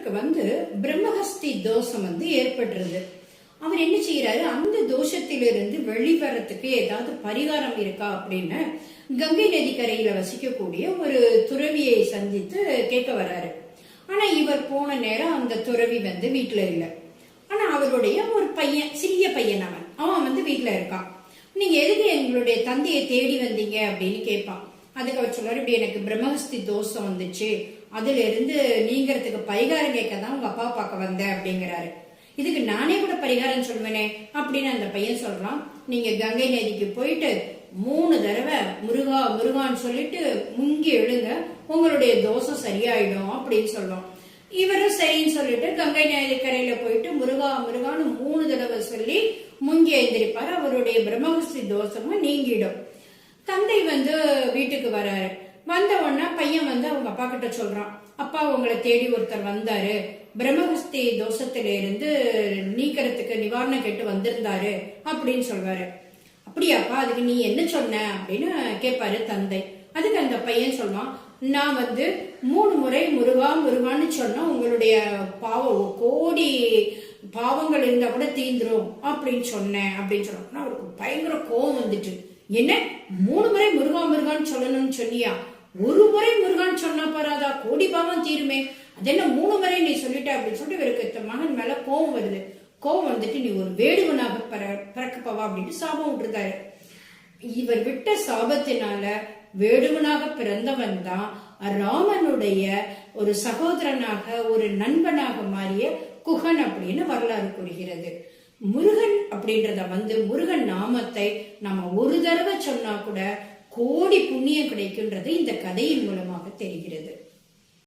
இவருக்கு வந்து பிரம்மஹஸ்தி தோஷம் வந்து ஏற்படுறது. அவர் என்ன செய்யறாரு அந்த தோஷத்திலிருந்து வெளிவரத்துக்கு ஏதாவது பரிகாரம் இருக்கா அப்படின்னு கங்கை நதிக்கரையில வசிக்கக்கூடிய ஒரு துறவியை சந்தித்து கேட்க வர்றாரு ஆனா இவர் போன நேரம் அந்த துறவி வந்து வீட்டுல இல்லை. ஆனா அவருடைய ஒரு பையன் சிறிய பையன் அவன். அவன் வந்து வீட்டுல இருக்கான். நீங்க எதுக்கு எங்களுடைய தந்தையை தேடி வந்தீங்க அப்படின்னு கேட்பான். அதுக்கு அவர் சொல்றாரு இப்படி எனக்கு பிரம்மஹஸ்தி தோஷம் வந்துச்சு. அதுல இருந்து நீங்கிறதுக்கு பரிகாரம் கேட்க தான் உங்க அப்பா பார்க்க வந்தேன் அப்படிங்கிறாரு. இதுக்கு நானே கூட பரிகாரம் சொல்லுவேனே அப்படின்னு அந்த பையன் சொல்றான். நீங்க கங்கை நதிக்கு போயிட்டு மூணு தடவை முருகா முருகான்னு சொல்லிட்டு முங்கி எழுங்க உங்களுடைய தோஷம் சரியாயிடும் அப்படின்னு சொல்றோம் இவரும் சரின்னு சொல்லிட்டு கங்கை நதிக்கரையில போயிட்டு முருகா முருகான்னு மூணு தடவை சொல்லி முங்கி எழுந்திருப்பாரு. அவருடைய பிரம்மஹஸ்தி தோஷமும் நீங்கிடும். தந்தை வந்து வீட்டுக்கு வராரு. வந்த உடனே பையன் வந்து அவங்க அப்பா கிட்ட சொல்றான் அப்பா உங்களை தேடி ஒருத்தர் வந்தாரு. பிரம்மஹஸ்தி தோஷத்தில இருந்து நீக்கிறதுக்கு நிவாரணம் கேட்டு வந்திருந்தாரு அப்படின்னு சொல்வாரு. அப்படியாப்பா அதுக்கு நீ என்ன சொன்ன? அப்படின்னு கேட்பாரு தந்தை. அதுக்கு அந்த பையன் சொல்லுவான் நான் வந்து மூணு முறை முருகா முருகான்னு சொன்னா உங்களுடைய பாவம் கோடி பாவங்கள் இருந்தா கூட தீந்துரும் அப்படின்னு சொன்னேன் அப்படின்னு சொன்னோம்னா அவருக்கு பயங்கர கோவம் வந்துட்டு என்ன? மூணு முறை முருகா முருகான்னு சொல்லணும்னு சொன்னியா? ஒரு முறை முருகான்னு சொன்னா பாராதா கோடி பாவம் தீருமே. அது என்ன மூணு முறை நீ சொல்லிட்ட அப்படின்னு சொல்லிட்டு இவருக்கு மகன் மேல கோவம் வருது. கோவம் வந்துட்டு நீ ஒரு வேடுவனாக பிறக்கப்பவா அப்படின்னு சாபம் விட்டுருக்காரு இவர் விட்ட சாபத்தினால வேடுவனாக பிறந்தவன் தான் ராமனுடைய ஒரு சகோதரனாக ஒரு நண்பனாக மாறிய குகன் அப்படின்னு வரலாறு கூறுகிறது. முருகன் அப்படின்றத வந்து முருகன் நாமத்தை நம்ம ஒரு தடவை சொன்னா கூட கோடி புண்ணியம் கிடைக்குன்றது இந்த கதையின் மூலமாக தெரிகிறது.